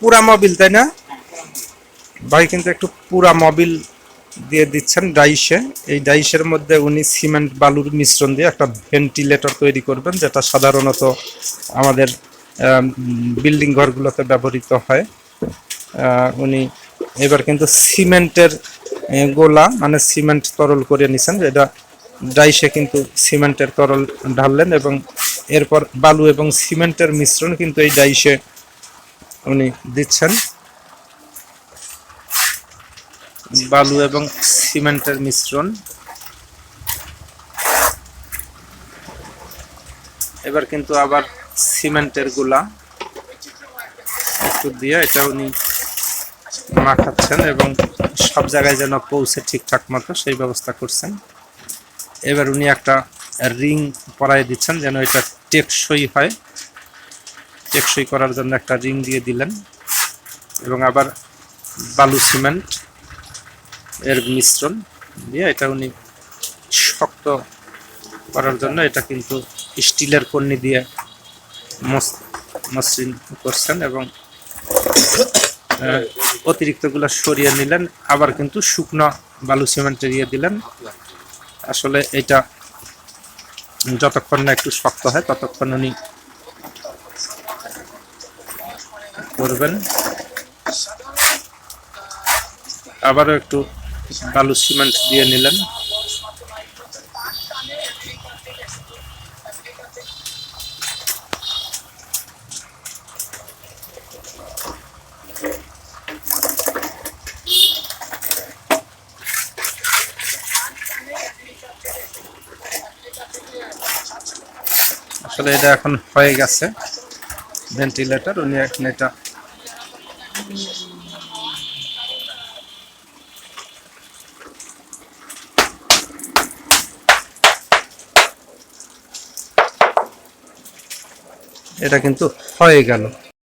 পুরা মোবিল, তাই না? ভাই কিন্তু একটু পুরা মোবিল দিয়ে দিচ্ছেন ডাইসে। এই ডাইসের মধ্যে উনি সিমেন্ট, বালুর মিশ্রণ দিয়ে একটা ভেন্টিলেটর তৈরি করবেন, যেটা সাধারণত আমাদের বিল্ডিং ঘরগুলোতে ব্যবহৃত হয়। উনি এবার কিন্তু সিমেন্টের গোলা মানে সিমেন্ট তরল করে নিছেন এটা ডাইসে কিন্তু সিমেন্টের তরল ঢাললেন এবং এরপর বালু এবং সিমেন্টের মিশ্রণ কিন্তু এই ডাইসে উনি দিচ্ছেন। বালু এবং সিমেন্টের মিশ্রণ। এবার কিন্তু আবার সিমেন্টেরগুলা একটু দিয়ে এটা উনি মাখাচ্ছেন এবং সব জায়গায় যেন পৌঁছে ঠিকঠাক মতো সেই ব্যবস্থা করছেন। এবার উনি একটা রিং পরাই দিচ্ছেন যেন এটা টেকসই হয়। টেকসই করার জন্য একটা রিং দিয়ে দিলেন এবং আবার বালু সিমেন্ট এর মিশ্রণ দিয়ে এটা উনি শক্ত করার জন্য এটা কিন্তু স্টিলের কর্নি দিয়ে মস- মসৃণ করছেন এবং অতিরিক্তগুলো সরিয়ে নিলেন। আবার কিন্তু শুকনো বালু সিমেন্ট দিয়ে দিলেন। আসলে এটা যতক্ষণ না একটু শক্ত হয়, ততক্ষণ উনি করবেন। আবারও একটু বালু সিমেন্ট দিয়ে নিলেন। আসলে এটা এখন হয়ে গেছে। ভেন্টিলেটর উনি এখন এটা এটা কিন্তু হয়ে গেল।